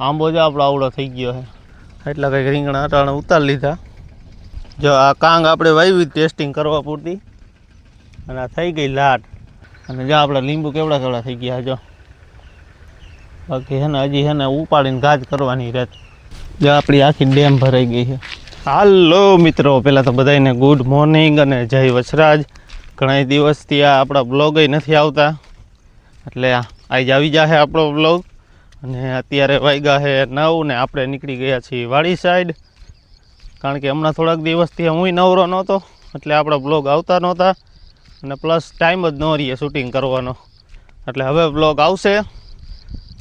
આંબો જ આપણો આવડો થઈ ગયો છે. એટલા કંઈક રીંગણા અટાણે ઉતારી લીધા. જો આ કાંગ આપણે વાવી ટેસ્ટિંગ કરવા પૂરતી. અને આ થઈ ગઈ લાટ. અને જો આપણા લીંબુ કેવડા કેવડા થઈ ગયા જો. બાકી છે ને હજી છે ને ઉપાડીને ગાજ કરવાની રહેત જો આપણી આખી ડેમ ભરાઈ ગઈ છે. હાલો મિત્રો પહેલાં તો બધાને ગુડ મોર્નિંગ અને જય વસરાજ. ઘણા દિવસથી આ આપણા બ્લોગય નથી આવતા. એટલે આજે આવી જશે આપણો બ્લોગ અને અત્યારે વાગ્યા છે નવ ને આપણે નીકળી ગયા છીએ વાડી સાઈડ કારણ કે હમણાં થોડાક દિવસથી હું નવરો નહોતો, એટલે આપણા બ્લોગ આવતા નહોતા. અને પ્લસ ટાઈમ જ ન રહીએ શૂટિંગ કરવાનો. એટલે હવે બ્લોગ આવશે.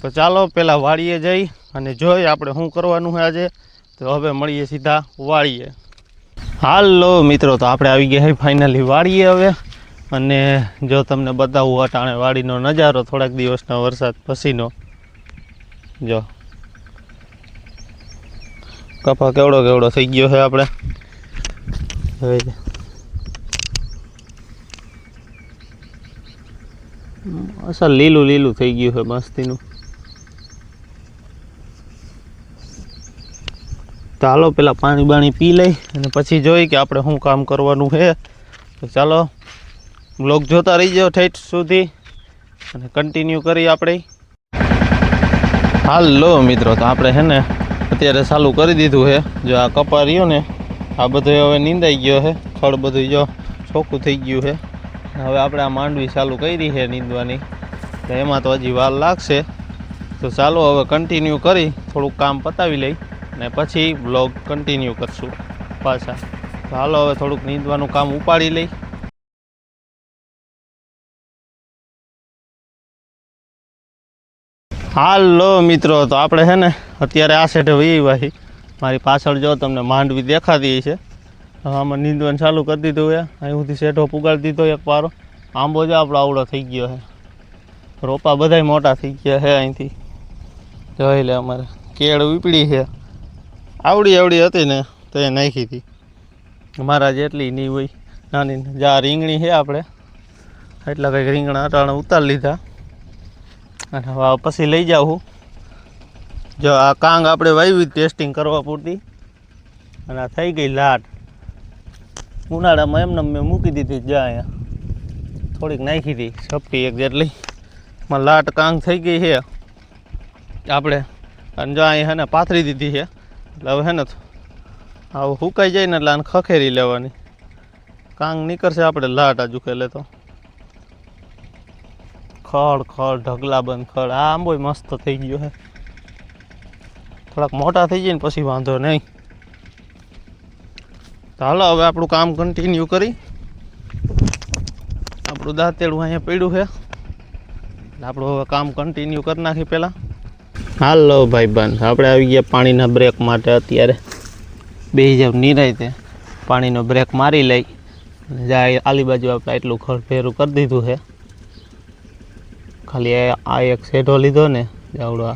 તો ચાલો પહેલાં વાડીએ જઈ અને જોઈ આપણે શું કરવાનું છે આજે. તો હવે મળીએ સીધા વાળીએ હાલો મિત્રો, તો આપણે આવી ગયા ફાઇનલી વાડીએ હવે. અને જો તમને બતાવું, અટાણે વાડીનો નજારો થોડાક દિવસના વરસાદ પછીનો જો. કપા કેવડો કેવડો થઈ ગયો છે આપણે? અસર લીલું લીલું થઈ ગયું છે મસ્તીનું. તો હાલો પેલા પાણી બાણી પી લઈ અને પછી જોઈ કે આપણે શું કામ કરવાનું છે. તો ચાલો, બ્લોગ જોતા રહી જાઓ ઠેઠ સુધી. અને કન્ટિન્યુ કરી આપણે. હાલો મિત્રો, તો આપણે છે ને અત્યારે ચાલુ કરી દીધું છે. જો આ કપા રહ્યો ને, આ બધું હવે નીંદાઈ ગયો છે. ખડ બધું જો ચોખ્ખું થઈ ગયું છે. હવે આપણે આ માંડવી ચાલુ કરી છે નીંદવાની. તો એમાં તો હજી વાર લાગશે. તો ચાલો હવે કન્ટિન્યુ કરી, થોડુંક કામ પતાવી લઈ અને પછી બ્લોગ કન્ટિન્યુ કરશું પાછા. હાલો હવે થોડુંક નીંદવાનું કામ ઉપાડી લઈ. હાલો મિત્રો, તો આપણે છે ને, અત્યારે આ સેઠે વહી વાહી. મારી પાછળ જો તમને માંડવી દેખાતી છે. આમાં નીંદવાનું ચાલુ કરી દીધું એ અહીં સુધી સેટો પુગાડી દીધો એક પારો આંબો જ આપણો આવડો થઈ ગયો છે. રોપા બધાય મોટા થઈ ગયા છે અહીંથી. જોઈ લે અમારે. કેળ ઉપડી છે. આવડી આવડી હતી ને, તો એ નાખી હતી. મારા જેટલી નહીં હોય. નાની જા રીંગણી છે આપણે. એટલા કંઈક રીંગણા અટાણે ઉતારી લીધા. અને હવે પછી લઈ જાઉં જો આ કાંગ આપણે વાવી ટેસ્ટિંગ કરવા પૂરતી. અને આ થઈ ગઈ લાટ. ઉનાળામાં એમને મેં મૂકી દીધી જ અહીંયા. થોડીક નાખી હતી સપટી એક જેટલી. માં લાટ કાંગ થઈ ગઈ છે. આપણે અને જો અહીંયા હે ને પાથરી દીધી છે. એટલે હવે હે ને આવું સુકાઈ જાય ને એટલે આને ખખેરી લેવાની. કાંગ નીકળશે આપણે લાટ આજુ લે તો. ખડ ખડ ઢગલા બંધ ખડ. આ આંબોય મસ્ત થઈ ગયો હે. થોડાક મોટા થઈ જાય ને પછી વાંધો નહીં. હાલો, હવે આપણું કામ કન્ટિન્યુ કરી. આપણું દાંતેડું અહીંયા પડ્યું છે આપણું હવે કામ કન્ટિન્યુ કરી નાખી પહેલાં. હાલો ભાઈ બંધ. આપણે આવી ગયા પાણીના બ્રેક માટે અત્યારે. બે જાવ નિરાયતે. પાણીનો બ્રેક મારી લઈ. જાય આલી બાજુ આપણે એટલું ખડ ફેરું કરી દીધું છે ખાલી આ એક શેઢો લીધો ને, જાવડો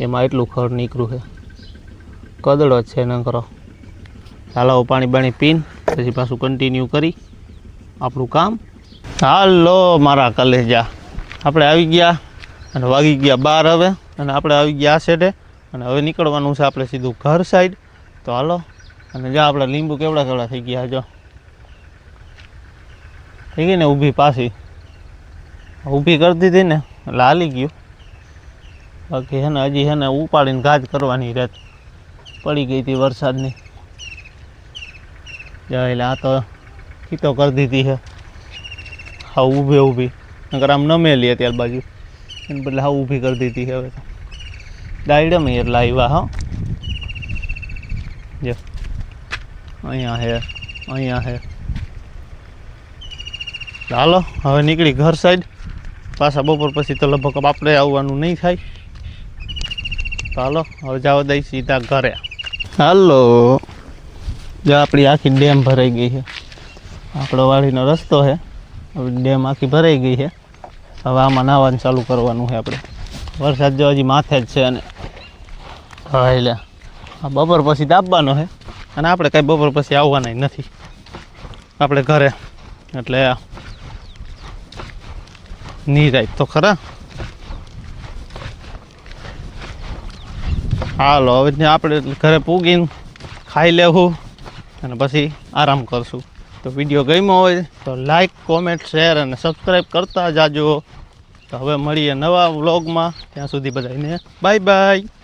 એમાં એટલું ખડ નીકળ્યું છે. કદડો છે ન કરો ચાલો પાણી બાણી પીન, પછી પાછું કન્ટિન્યુ કરી આપણું કામ. હાલો, મારા કલેજા. આપણે આવી ગયા અને વાગી ગયા બાર હવે, અને આપણે આવી ગયા સાઈડે અને હવે નીકળવાનું છે આપણે સીધું ઘર સાઈડ તો હાલો, અને જા આપણે લીંબુ કેવડા કેવડા થઈ ગયા જો. થઈ ગઈ ને ઊભી પાછી. ઊભી કરી દીધી ને, એટલે હાલી ગયું. બાકી છે ને, હજી હેને ઉપાડીને ગાજ કરવાની રેત પડી ગઈ હતી વરસાદની. એટલે આ તો કીતો કરી દીધી છે હા ઊભી ઊભી. નકર આમ નમેલી ત્યાર બાજુ. એને બદલે હા ઊભી કરી દીધી છે હવે તો. ડાયડમ એટલે આવ્યા હા. જો. અહીંયા હે અહીંયા હે. ચાલો હવે નીકળી ઘર સાઈડ પાછા બપોર પછી તો લગભગ આપણે આવવાનું નહીં થાય. ચાલો, હવે જાવ દઈ સીધા ઘરે. હાલો. જો આપણી આખી ડેમ ભરાઈ ગઈ છે. આપણો વાડીનો રસ્તો છે. ડેમ આખી ભરાઈ ગઈ છે. હવે આમાં નાવાનું ચાલુ કરવાનું છે આપણે. વરસાદ જો હજી માથે જ છે અને હા, એટલે બપોર પછી દાબવાનો છે. અને આપણે કાંઈ બપોર પછી આવવાના નથી. આપણે ઘરે. એટલે નિરાય તો ખરા હાલો હવે આપણે ઘરે પૂગીને ખાઈ લેવું અને પછી આરામ કરશું તો વીડિયો ગમ્યો હોય તો લાઈક કોમેન્ટ શેર અને સબસ્ક્રાઈબ કરતા જાજો તો હવે મળીએ નવા વ્લોગમાં ત્યાં સુધી બધાને બાય બાય